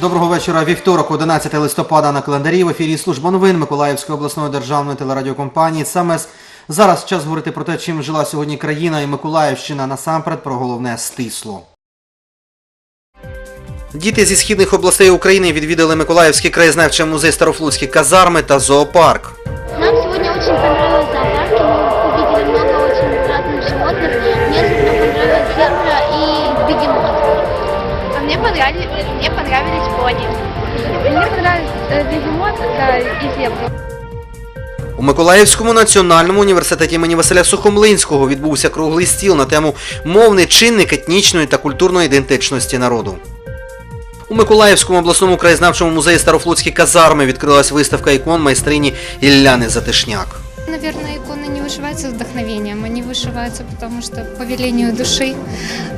Доброго вечора. Вівторок, 11 листопада на календарі в ефірі служба новин Миколаївської обласної державної телерадіокомпанії. Саме зараз час говорити про те, чим жила сьогодні країна і Миколаївщина. Насамперед про головне стисло. Діти зі східних областей України відвідали Миколаївський краєзнавчий музей Старофлутські казарми та зоопарк. Нам сегодня очень понравился бегемот и. У Миколаївському національному університеті імені Василя Сухомлинського відбувся круглий стіл на тему мовний чинник етнічної та культурної ідентичності народу. У Миколаївському обласному краєзнавчому музеї Старофлотські казарми відкрилась виставка ікон майстрині Ілляни Затишняк. Наверное, иконы не вышиваются с вдохновением, они вышиваются потому что по велению души,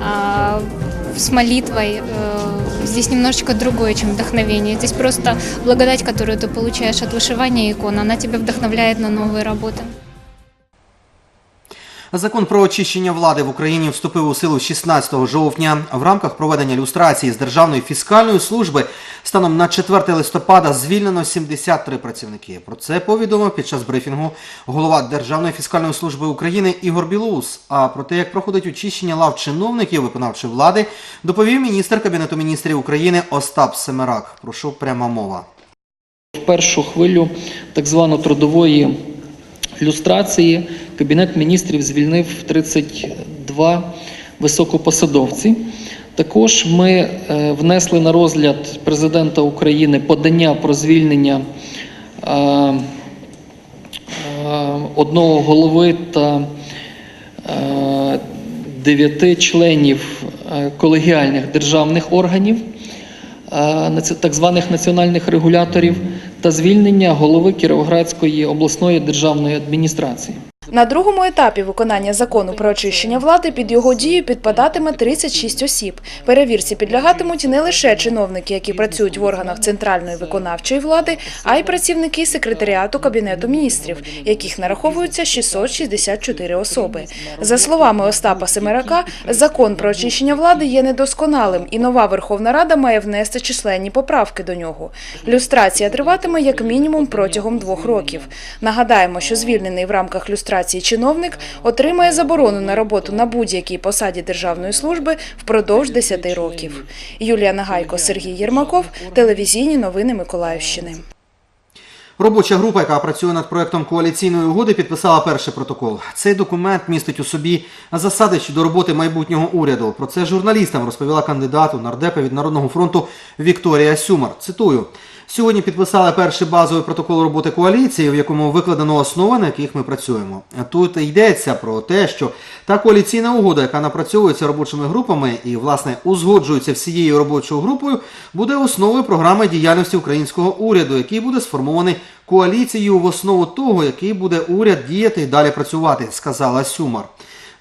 а, с молитвой. э, Здесь немножечко другое, чем вдохновение. Здесь просто благодать, которую ты получаешь от вышивания икон, она тебя вдохновляет на новые работы. Закон про очищення влади в Україні вступив у силу 16 жовтня. В рамках проведення люстрації з Державної фіскальної служби станом на 4 листопада звільнено 73 працівники. Про це повідомив під час брифінгу голова Державної фіскальної служби України Ігор Білоус. А про те, як проходить очищення лав чиновників виконавчої влади, доповів міністр Кабінету міністрів України Остап Семерак. Прошу пряма мова. В першу хвилю так звано трудової люстрації Кабінет міністрів звільнив 32 високопосадовці. Також ми е, внесли на розгляд президента України подання про звільнення е, е, одного голови та дев'яти членів колегіальних державних органів так званих національних регуляторів та звільнення голови Кіровоградської обласної державної адміністрації. На другому етапі виконання закону про очищення влади під його дію підпадатиме 36 осіб. Перевірці підлягатимуть не лише чиновники, які працюють в органах центральної виконавчої влади, а й працівники секретаріату Кабінету міністрів, яких нараховується 664 особи. За словами Остапа Семерака, закон про очищення влади є недосконалим, і нова Верховна Рада має внести численні поправки до нього. Люстрація триватиме як мінімум протягом двох років. Нагадаємо, що звільнений в рамках люстрації чиновник отримає заборону на роботу на будь-якій посаді державної служби впродовж 10 років. Юлія Нагайко, Сергій Єрмаков, телевізійні новини Миколаївщини. Робоча група, яка працює над проектом коаліційної угоди, підписала перший протокол. Цей документ містить у собі засади щодо роботи майбутнього уряду. Про це журналістам розповіла кандидат у нардепи від Народного фронту Вікторія Сюмар. Цитую. Сьогодні підписали перший базовий протокол роботи коаліції, в якому викладено основи, на яких ми працюємо. Тут йдеться про те, що та коаліційна угода, яка напрацьовується робочими групами і, власне, узгоджується всією робочою групою, буде основою програми діяльності українського уряду, який буде сформований коаліцією в основу того, який буде уряд діяти і далі працювати, сказала Сюмар.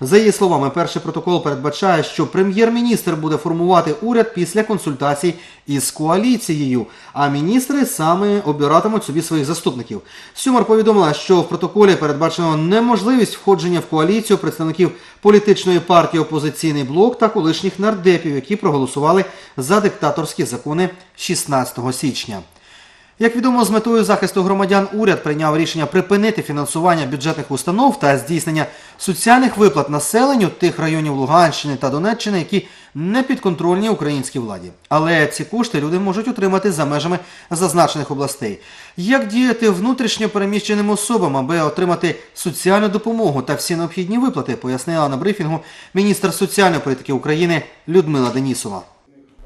За її словами, перший протокол передбачає, що прем'єр-міністр буде формувати уряд після консультацій із коаліцією, а міністри саме обиратимуть собі своїх заступників. Сюмар повідомила, що в протоколі передбачено неможливість входження в коаліцію представників політичної партії Опозиційний блок та колишніх нардепів, які проголосували за диктаторські закони 16 січня. Як відомо, з метою захисту громадян уряд прийняв рішення припинити фінансування бюджетних установ та здійснення соціальних виплат населенню тих районів Луганщини та Донеччини, які не підконтрольні українській владі. Але ці кошти люди можуть отримати за межами зазначених областей. Як діяти внутрішньо переміщеним особам, аби отримати соціальну допомогу та всі необхідні виплати, пояснила на брифінгу міністр соціальної політики України Людмила Денісова.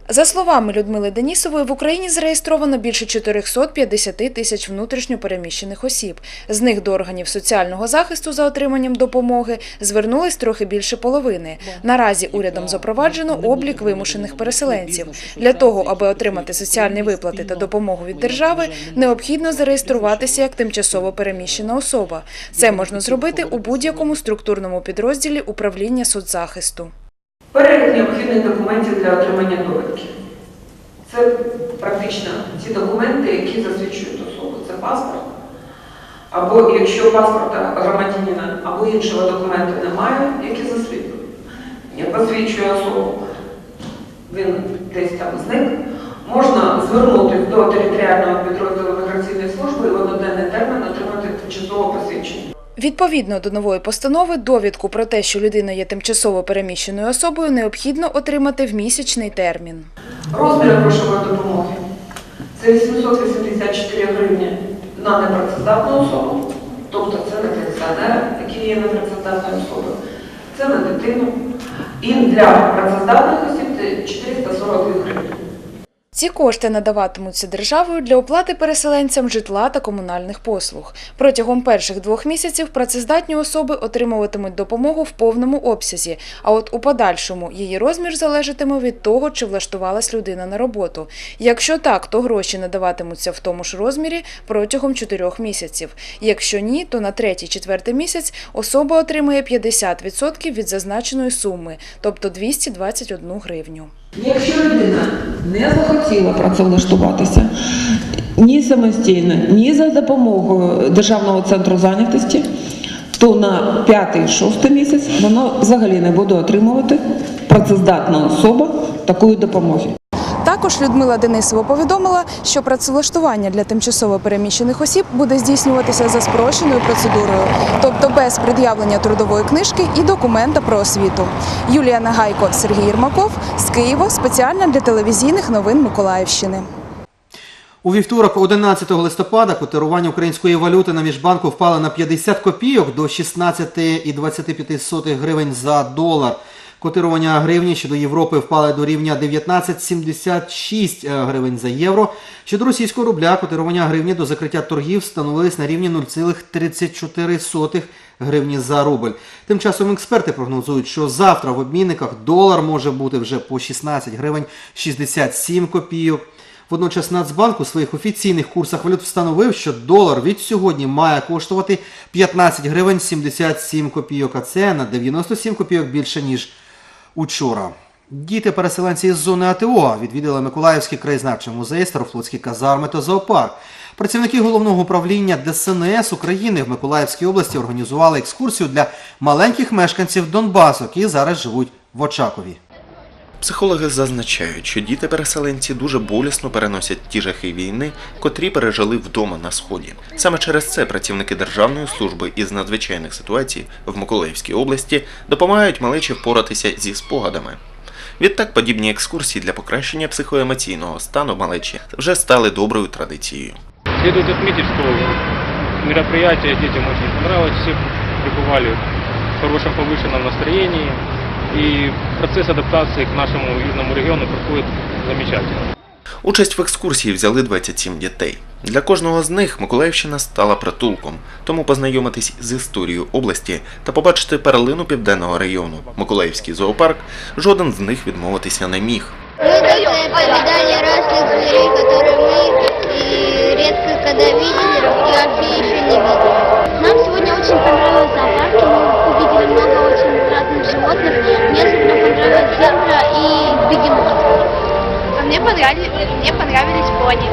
За словами Людмили Денісової, в Україні зареєстровано більше 450 тисяч внутрішньо переміщених осіб. З них до органів соціального захисту за отриманням допомоги звернулись трохи більше половини. Наразі урядом запроваджено облік вимушених переселенців. Для того, аби отримати соціальні виплати та допомогу від держави, необхідно зареєструватися як тимчасово переміщена особа. Це можна зробити у будь-якому структурному підрозділі управління соцзахисту. Перелік необхідних документів для отримання довідки. Це практично ті документи, які засвідчують особу. Це паспорт. Або якщо паспорта громадянина або іншого документу немає, які засвідчують, не посвідчує особу, він десь там зник, можна звернутися до територіального підрозділу міграційної служби і в одноденний термін отримати тимчасове посвідчення. Відповідно до нової постанови, довідку про те, що людина є тимчасово переміщеною особою, необхідно отримати в місячний термін. Розмір грошової допомоги це 884 гривні на непрацездатну особу, тобто це на пенсіонера, який є непрацездатною особою, це на дитину. І для працездатних осіб це 442 гривні. Ці кошти надаватимуться державою для оплати переселенцям житла та комунальних послуг. Протягом перших двох місяців працездатні особи отримуватимуть допомогу в повному обсязі, а от у подальшому її розмір залежатиме від того, чи влаштувалась людина на роботу. Якщо так, то гроші надаватимуться в тому ж розмірі протягом чотирьох місяців. Якщо ні, то на третій-четвертий місяць особа отримує 50% від зазначеної суми, тобто 221 гривню. Якщо людина не захотіла працевлаштуватися ні самостійно, ні за допомогою Державного центру зайнятості, то на п'ятий-шостий місяць вона взагалі не буде отримувати працездатна особа такої допомоги. Також Людмила Денисова повідомила, що працевлаштування для тимчасово переміщених осіб буде здійснюватися за спрощеною процедурою, тобто без пред'явлення трудової книжки і документа про освіту. Юлія Нагайко, Сергій Єрмаков з Києва спеціально для телевізійних новин Миколаївщини. У вівторок, 11 листопада, котирування української валюти на міжбанку впало на 50 копійок до 16,25 гривень за долар. Котирування гривні щодо Європи впали до рівня 19,76 гривень за євро. Щодо російського рубля, котирування гривні до закриття торгів встановились на рівні 0,34 гривні за рубль. Тим часом експерти прогнозують, що завтра в обмінниках долар може бути вже по 16 гривень 67 копійок. Водночас Нацбанк у своїх офіційних курсах валют встановив, що долар від сьогодні має коштувати 15 гривень 77 копійок, а це на 97 копійок більше, ніж учора. Діти-переселенці із зони АТО відвідали Миколаївський краєзнавчий музей, Старофлотські казарми та зоопарк. Працівники головного управління ДСНС України в Миколаївській області організували екскурсію для маленьких мешканців Донбасу, які зараз живуть в Очакові. Психологи зазначають, що діти-переселенці дуже болісно переносять ті жахи війни, котрі пережили вдома на сході. Саме через це працівники Державної служби із надзвичайних ситуацій в Миколаївській області допомагають малечі впоратися зі спогадами. Відтак, подібні екскурсії для покращення психоемоційного стану малечі вже стали доброю традицією. Следует отметить, что мероприятие детям очень понравилось, все пребывали в хорошем повышенном настроении, и процесс адаптации к нашему южному региону проходит замечательно. Участь в екскурсії взяли 27 дітей. Для кожного з них Миколаївщина стала притулком, тому познайомитись з історією області та побачити перлину південного району Миколаївський зоопарк жоден з них відмовитися не міг. Мы как-то повидали разных зверей, которые мы и редко когда видели, и вообще еще не видели. Нам сегодня очень понравился животных. Мне особенно понравилась зебра и бегемот. А мне понравились, мне понравились пони.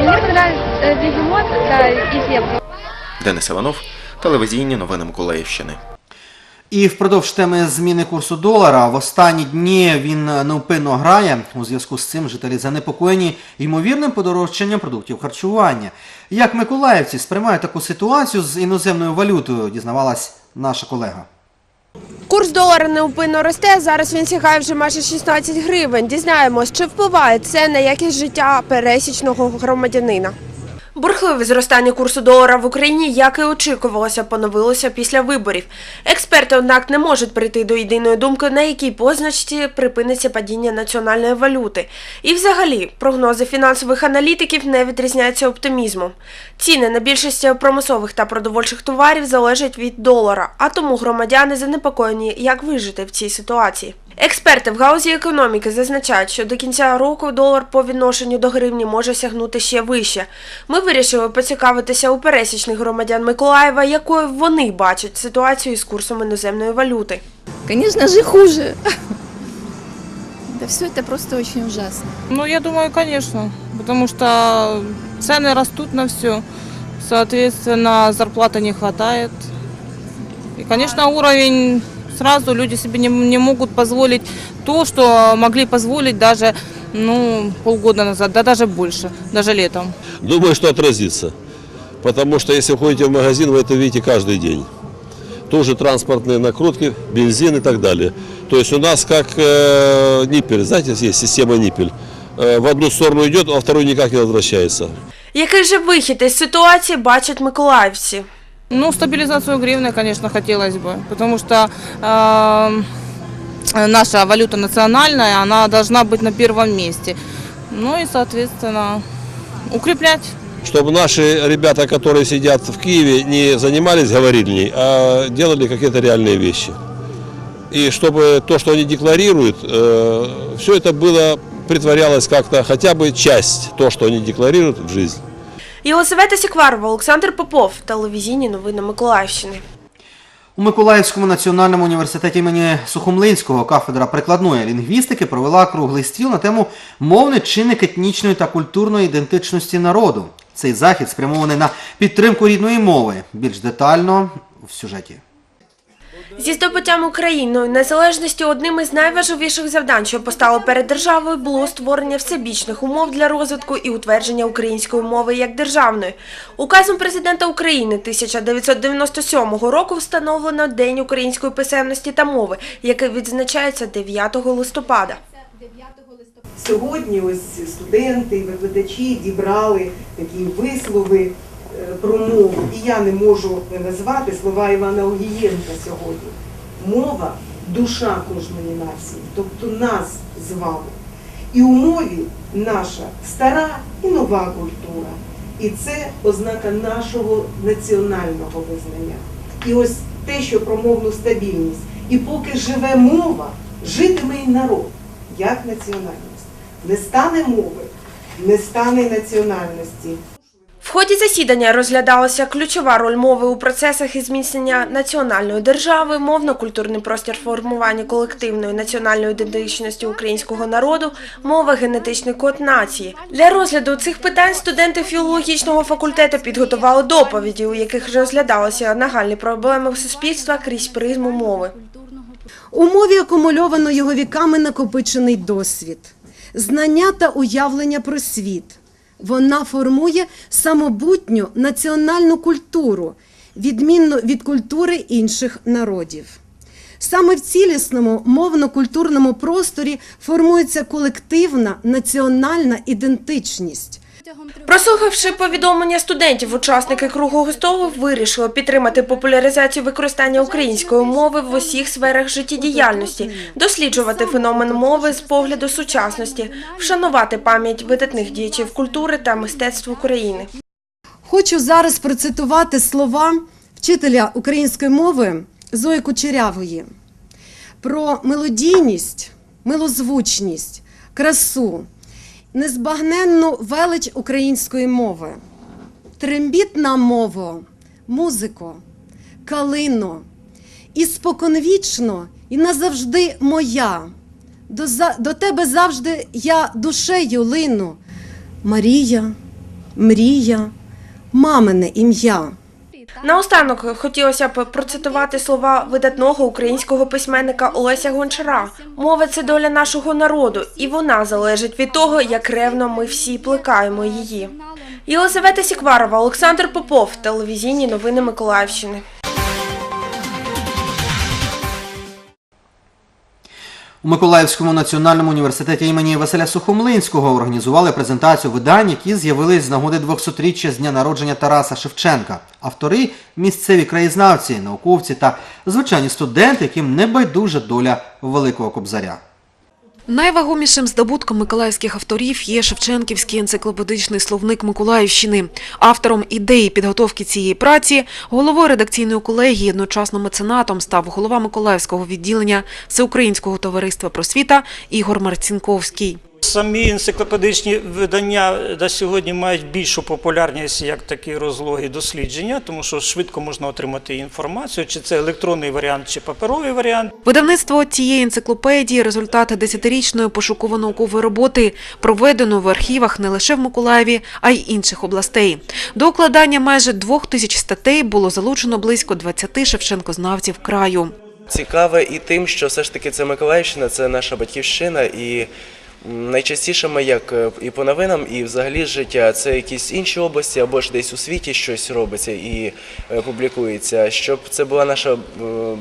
Мне понравились э, бегемот да, и зебра. Денис Іванов, телевізійні новини Миколаївщини. І впродовж теми зміни курсу долара в останні дні він невпинно грає. У зв'язку з цим жителі занепокоєні ймовірним подорожчанням продуктів харчування. Як миколаївці сприймають таку ситуацію з іноземною валютою, дізнавалась наша колега. Курс долара неупинно росте. Зараз він сягає вже майже 16 гривень. Дізнаємось, чи впливає це на якість життя пересічного громадянина. Бурхливе зростання курсу долара в Україні, як і очікувалося, поновилося після виборів. Експерти, однак, не можуть прийти до єдиної думки, на якій позначці припиниться падіння національної валюти. І, взагалі, прогнози фінансових аналітиків не відрізняються оптимізмом. Ціни на більшості промислових та продовольчих товарів залежать від долара, а тому громадяни занепокоєні, як вижити в цій ситуації. Експерти в галузі економіки зазначають, що до кінця року долар по відношенню до гривні може сягнути ще вище. Ми вирішили поцікавитися у пересічних громадян Миколаєва, якою вони бачать ситуацію з курсом іноземної валюти. Конечно же, хуже. Да все это просто очень ужасно. Ну, я думаю, конечно, потому что цены растут на все, соответственно, зарплаты не хватает. И, конечно, уровень сразу люди себе не, не могут позволить то, что могли позволить даже ну, полгода назад, да даже больше, даже летом. Думаю, что отразится. Потому что если ходите в магазин, вы это видите каждый день. Тоже транспортные накрутки, бензин и так далее. То есть у нас как э, ниппель, знаете, есть система ниппель. Э, в одну сторону идет, а во вторую никак не возвращается. Який же вихід із ситуації бачать миколаївці? Ну, стабилизацию гривны, конечно, хотелось бы, потому что э, наша валюта национальная, она должна быть на первом месте. Ну и, соответственно, укреплять. Чтобы наши ребята, которые сидят в Киеве, не занимались говорильней, а делали какие-то реальные вещи. И чтобы то, что они декларируют, все это было, притворялось как-то, хотя бы часть, то, что они декларируют в жизнь. Єлисавета Сікварова, Олександр Попов, телевізійні новини Миколаївщини. У Миколаївському національному університеті імені Сухомлинського кафедра прикладної лінгвістики провела круглий стіл на тему мовний чинник етнічної та культурної ідентичності народу. Цей захід спрямований на підтримку рідної мови. Більш детально в сюжеті. Зі здобуттям Україною незалежності одним із найважливіших завдань, що постало перед державою, було створення всебічних умов для розвитку і утвердження української мови як державної. Указом президента України 1997 року встановлено День української писемності та мови, який відзначається 9 листопада. Сьогодні ось студенти і викладачі дібрали такі вислови про мову. І я не можу назвати слова Івана Огієнка сьогодні. Мова душа кожної нації, тобто нас з вами. І у мові наша стара і нова культура. І це ознака нашого національного визнання. І ось те, що про мовну стабільність. І поки живе мова, житиме і народ, як національність. Не стане мови, не стане національності. В ході засідання розглядалася ключова роль мови у процесах і зміцнення національної держави, мовно-культурний простір формування колективної національної ідентичності українського народу, мова генетичний код нації. Для розгляду цих питань студенти філологічного факультету підготували доповіді, у яких розглядалися нагальні проблеми суспільства крізь призму мови. У мові акумульовано його віками накопичений досвід, знання та уявлення про світ. Вона формує самобутню національну культуру, відмінну від культури інших народів. Саме в цілісному мовно-культурному просторі формується колективна національна ідентичність. Прослухавши повідомлення студентів, учасники круглого столу вирішили підтримати популяризацію використання української мови в усіх сферах життєдіяльності, досліджувати феномен мови з погляду сучасності, вшанувати пам'ять видатних діячів культури та мистецтв України. Хочу зараз процитувати слова вчителя української мови Зої Кучерявої про мелодійність, милозвучність, красу, незбагненну велич української мови. Трембітна мово, музико, калино, і споконвічно, і назавжди моя. До, до тебе завжди я душею лину. Марія, мрія, мамине ім'я. Наостанок хотілося б процитувати слова видатного українського письменника Олеся Гончара. Мова це доля нашого народу, і вона залежить від того, як ревно ми всі плекаємо її. Єлизавета Сікварова, Олександр Попов, телевізійні новини Миколаївщини. У Миколаївському національному університеті імені Василя Сухомлинського організували презентацію видань, які з'явились з нагоди 200-річчя з дня народження Тараса Шевченка. Автори місцеві краєзнавці, науковці та звичайні студенти, яким не байдужа доля великого кобзаря. Найвагомішим здобутком миколаївських авторів є Шевченківський енциклопедичний словник Миколаївщини. Автором ідеї підготовки цієї праці, головою редакційної колегії, одночасно меценатом став голова Миколаївського відділення Всеукраїнського товариства просвіта Ігор Марцінковський. Самі енциклопедичні видання на сьогодні мають більшу популярність як такі розлоги дослідження, тому що швидко можна отримати інформацію, чи це електронний варіант, чи паперовий варіант. Видавництво цієї енциклопедії – результат десятирічної пошуково-наукової роботи, проведеної в архівах не лише в Миколаєві, а й інших областей. До укладання майже двох тисяч статей було залучено близько 20 шевченкознавців краю. Цікаве і тим, що все ж таки це Миколаївщина, це наша батьківщина, і М, Найчастішими, як е, і по новинам, і взагалі життя, це якісь інші області або ж десь у світі щось робиться і е, публікується. Щоб це була наша е,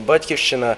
батьківщина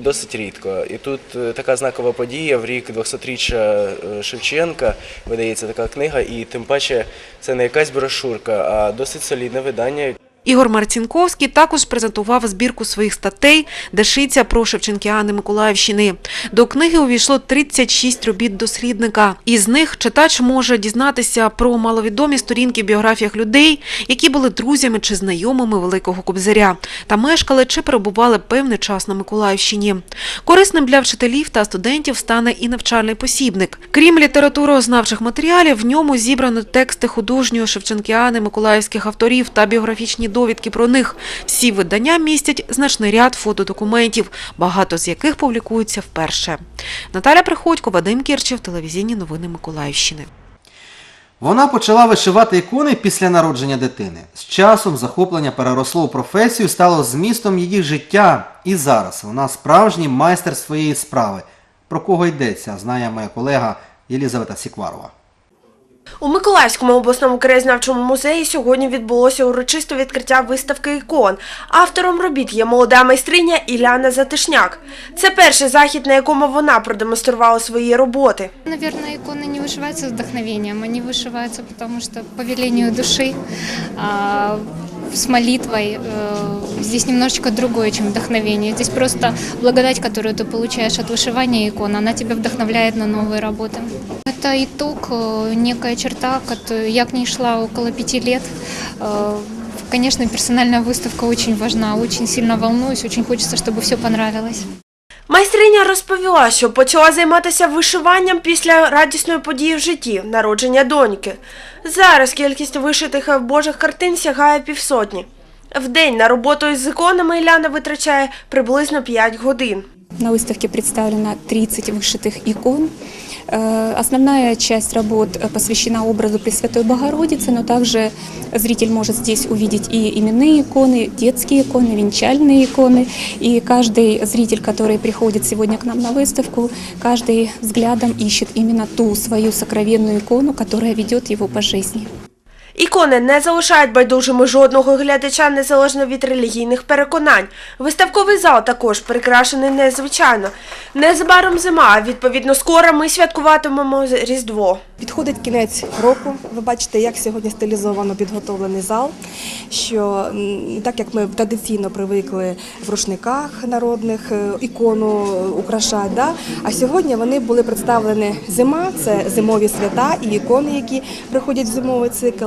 досить рідко. І тут така знакова подія в рік 200-річчя е, Шевченка видається така книга, і тим паче це не якась брошурка, а досить солідне видання. Ігор Марцінковський також презентував збірку своїх статей, де шиться про Шевченкіани Миколаївщини. До книги увійшло 36 робіт дослідника. Із них читач може дізнатися про маловідомі сторінки в біографіях людей, які були друзями чи знайомими Великого Кобзаря та мешкали чи перебували певний час на Миколаївщині. Корисним для вчителів та студентів стане і навчальний посібник. Крім літературознавчих матеріалів, в ньому зібрано тексти художньої Шевченкіани миколаївських авторів та біографічні довідки про них. Всі видання містять значний ряд фотодокументів, багато з яких публікуються вперше. Наталя Приходько, Вадим Кірчев, телевізійні новини Миколаївщини. Вона почала вишивати ікони після народження дитини. З часом захоплення переросло у професію, стало змістом її життя. І зараз вона справжній майстер своєї справи. Про кого йдеться, знає моя колега Єлізавета Сікварова. У Миколаївському обласному краєзнавчому музеї сьогодні відбулося урочисте відкриття виставки ікон. Автором робіт є молода майстриня Іляна Затишняк. Це перший захід, на якому вона продемонструвала свої роботи. Наверное, иконы не вышиваются с вдохновением, они вышиваются потому что по велению души, а, с молитвой. Э, Здесь немножечко другое, чем вдохновение. Здесь просто благодать, которую ты получаешь от вышивания икон, она тебя вдохновляет на новые работы. Это итог, э, некая черта, кото- я к ней шла около пяти лет. Э, Конечно, персональная выставка очень важна, очень сильно волнуюсь, очень хочется, чтобы все понравилось. Майстриня розповіла, що почала займатися вишиванням після радісної події в житті народження доньки. Зараз кількість вишитих божих картин сягає півсотні. В день на роботу із іконами Іляна витрачає приблизно 5 годин. На выставке представлено 30 вышитых икон. Э, Основная часть работ э, посвящена образу Пресвятой Богородицы, но также зритель может здесь увидеть и именные иконы, детские иконы, венчальные иконы. И каждый зритель, который приходит сегодня к нам на выставку, каждый взглядом ищет именно ту свою сокровенную икону, которая ведет его по жизни. Ікони не залишають байдужими жодного глядача незалежно від релігійних переконань. Виставковий зал також прикрашений незвичайно. Незабаром зима, а відповідно скоро ми святкуватимемо Різдво. Підходить кінець року. Ви бачите, як сьогодні стилізовано підготовлений зал. Що так як ми традиційно привикли в рушниках народних е, ікону украшати, да? а сьогодні вони були представлені зима, це зимові свята і ікони, які приходять в зимовий цикл.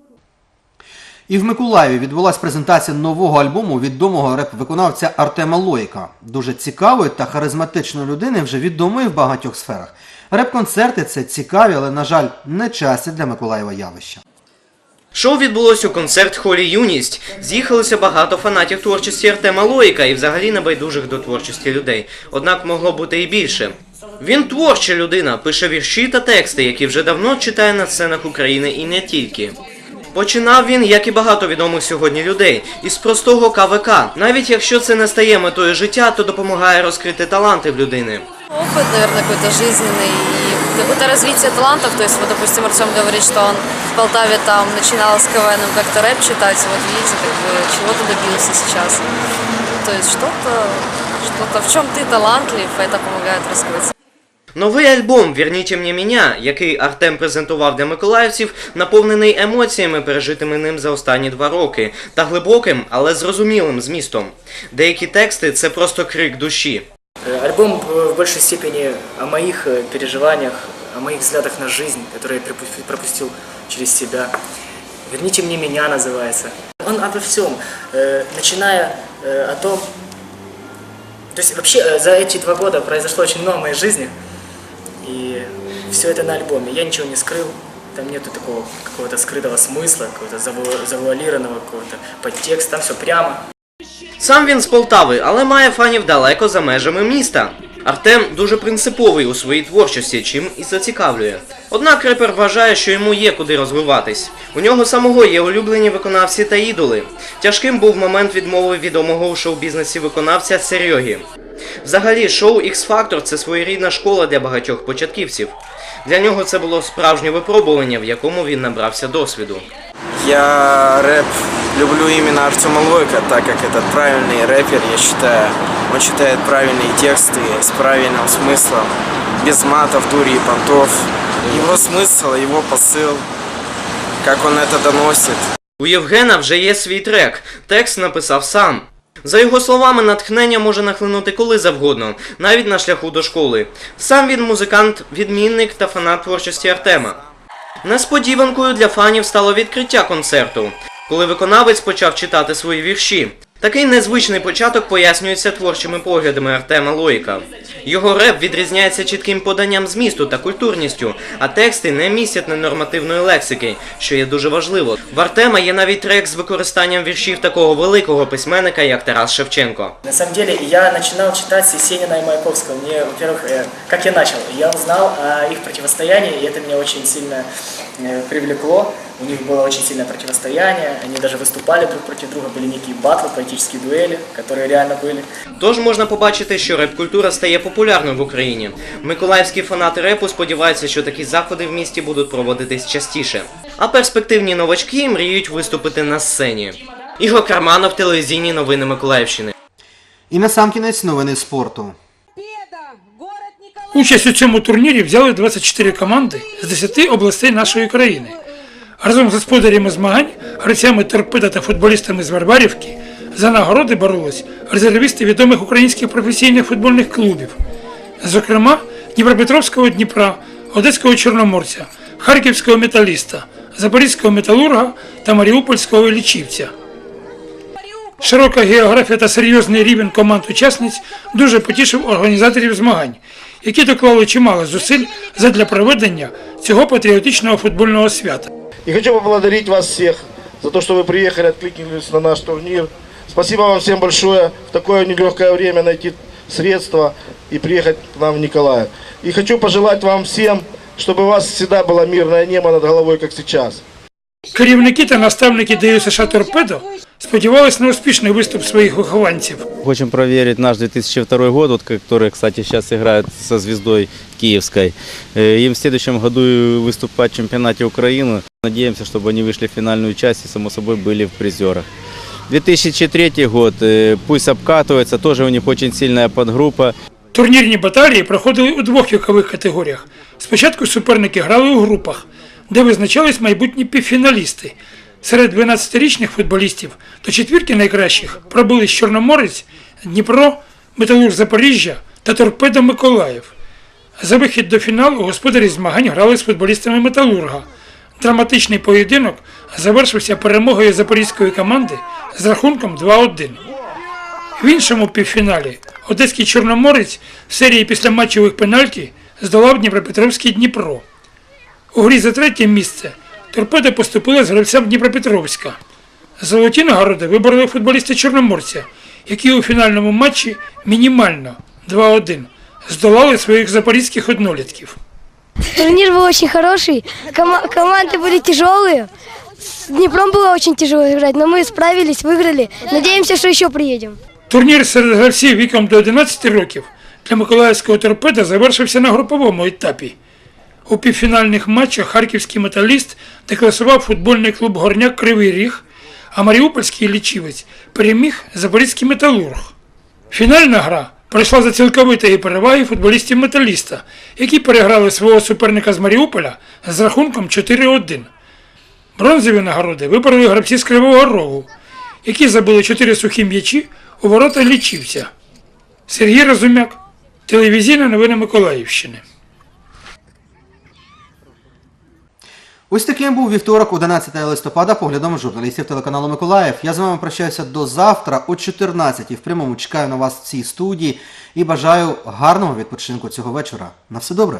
І в Миколаєві відбулася презентація нового альбому відомого реп-виконавця Артема Лоїка. Дуже цікавої та харизматичної людини, вже відомої в багатьох сферах. Реп-концерти це цікаві, але, на жаль, не часті для Миколаєва явища. Шоу відбулось у концерт-холі Юність. З'їхалося багато фанатів творчості Артема Лоїка і взагалі небайдужих до творчості людей. Однак могло бути і більше. Він творча людина, пише вірші та тексти, які вже давно читає на сценах України і не тільки. Починав він, як і багато відомих сьогодні людей, із простого КВК. Навіть якщо це не стає метою життя, то допомагає розкрити таланти в людини. Опыт, наверное, какой-то жизненный и какое-то развитие талантов. То есть, вот, допустим, Артем говорит, что он в Полтаве там начинал с КВН как-то рэп читать. Вот видите, как бы чего-то добился сейчас. То есть что-то, что-то в чем ты талантлив, это помогает раскрыться. Новий альбом «Верніть мені мене», який Артем презентував для миколаївців, наповнений емоціями, пережитими ним за останні два роки, та глибоким, але зрозумілим змістом. Деякі тексти це просто крик душі. Э, Альбом э, в большей степени о моих э, переживаниях, о моих взглядах на жизнь, которые я пропу- пропустил через себя. «Верните мне меня» называется. Он обо всем, э, начиная э, о том... То есть вообще э, за эти два года произошло очень много в моей жизни. И все это на альбоме. Я ничего не скрыл, там нету такого какого-то скрытого смысла, какого-то завуа- завуалированного какого-то подтекста, там все прямо. Сам він з Полтави, але має фанів далеко за межами міста. Артем дуже принциповий у своїй творчості, чим і зацікавлює. Однак репер вважає, що йому є куди розвиватись. У нього самого є улюблені виконавці та ідоли. Тяжким був момент відмови відомого у шоу-бізнесі виконавця Серьогі. Взагалі, шоу X-Factor – це своєрідна школа для багатьох початківців. Для нього це було справжнє випробування, в якому він набрався досвіду. Я рэп люблю именно Артема Лойка, так как этот правильный рэпер, я считаю. Он читает правильные тексты с правильным смыслом, без матов, дури и понтов. Его смысл, его посыл, как он это доносит. У Євгена вже є свій трек. Текст написав сам. За його словами, натхнення може нахлинути коли завгодно, навіть на шляху до школи. Сам він музикант, відмінник та фанат творчості Артема. Несподіванкою для фанів стало відкриття концерту, коли виконавець почав читати свої вірші. Такий незвичний початок пояснюється творчими поглядами Артема Лоїка. Його реп відрізняється чітким поданням змісту та культурністю, а тексти не містять ненормативної лексики, що є дуже важливо. В Артема є навіть трек з використанням віршів такого великого письменника, як Тарас Шевченко. На самом деле, я начинал читать с Есенина и Маяковского. Мне, во-первых, э, как я начал, я узнал о их противостоянии, и это меня очень сильно э, привлекло. У них было очень сильное противостояние, они даже выступали друг против друга, были некие батлы, поэтические дуэли, которые реально были. Тож можна побачити, що реп-культура стає популярною в Україні. Миколаївські фанати репу сподіваються, що такі заходи в місті будуть проводитись частіше. А перспективні новачки мріють виступити на сцені. Ігор Карманов, телевізійні новини Миколаївщини. І насамкінець новини спорту. Участь у цьому турнірі взяли 24 команди з 10 областей нашої країни. Разом з господарями змагань, гравцями торпеда та футболістами з Варварівки за нагороди боролись резервісти відомих українських професійних футбольних клубів, зокрема Дніпропетровського Дніпра, Одеського Чорноморця, Харківського металіста, Запорізького металурга та Маріупольського лічівця. Широка географія та серйозний рівень команд учасниць дуже потішив організаторів змагань, які доклали чимало зусиль задля проведення цього патріотичного футбольного свята. И хочу поблагодарить вас всех за то, что вы приехали, откликнулись на наш турнир. Спасибо вам всем большое в такое нелегкое время найти средства и приехать к нам в Николаев. И хочу пожелать вам всем, чтобы у вас всегда было мирное небо над головой, как сейчас. Керівники та наставники ДЮ США Торпедо сподівались на успішний виступ своїх вихованців. Хотим проверить наш 2002 год, вот, который, кстати, сейчас играет со звездой Киевской. Э, Им в следующем году выступать в чемпионате Украины. Надеемся, чтобы они вышли в финальную часть и, само собой, были в призерах. 2003 год, э, пусть обкатывается, тоже у них очень сильная подгруппа. Турнірні баталії проходили у двох вікових категоріях. Спочатку суперники грали у групах, де визначались майбутні півфіналісти. Серед 12-річних футболістів до четвірки найкращих пробились Чорноморець, Дніпро, Металург Запоріжжя та Торпедо Миколаїв. За вихід до фіналу господарі змагань грали з футболістами Металурга. Драматичний поєдинок завершився перемогою запорізької команди з рахунком 2-1. В іншому півфіналі Одеський Чорноморець в серії післяматчевих пенальті здолав Дніпропетровський Дніпро. У грі за третє місце торпеда поступила з гравцям Дніпропетровська. Золоті нагороди вибороли футболісти Чорноморця, які у фінальному матчі мінімально 2-1 здолали своїх запорізьких однолітків. Турнир был очень хороший, кома- команды были тяжелые. С Днепром было очень тяжело играть, но мы справились, выиграли. Надеемся, что еще приедем. Турнір серед гравців віком до 11 років для Миколаївського торпеда завершився на груповому етапі. У півфінальних матчах харківський металіст декласував футбольний клуб Горняк Кривий Ріг, а Маріупольський лічівець переміг Запорізький металург. Фінальна гра пройшла за цілковитої переваги футболістів металіста, які переграли свого суперника з Маріуполя з рахунком 4-1. Бронзові нагороди вибороли гравці з Кривого Рогу, які забили 4 сухі м'ячі у ворота лічівця. Сергій Розумяк, телевізійна новини Миколаївщини. Ось таким був вівторок, 11 листопада, поглядом журналістів телеканалу Миколаїв. Я з вами прощаюся до завтра о 14 В прямому чекаю на вас в цій студії і бажаю гарного відпочинку цього вечора. На все добре.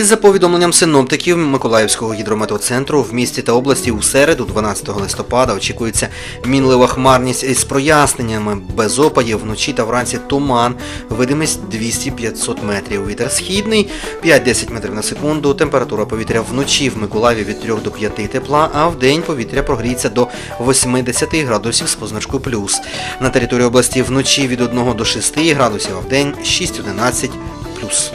І за повідомленням синоптиків Миколаївського гідрометеоцентру в місті та області у середу, 12 листопада, очікується мінлива хмарність із проясненнями, без опадів, вночі та вранці туман, видимість 200-500 метрів. Вітер східний 5-10 метрів на секунду. Температура повітря вночі в Миколаєві від 3 до 5 тепла, а в день повітря прогріється до 80 градусів з позначкою плюс. На території області вночі від 1 до 6 градусів, а в день 6-11 плюс.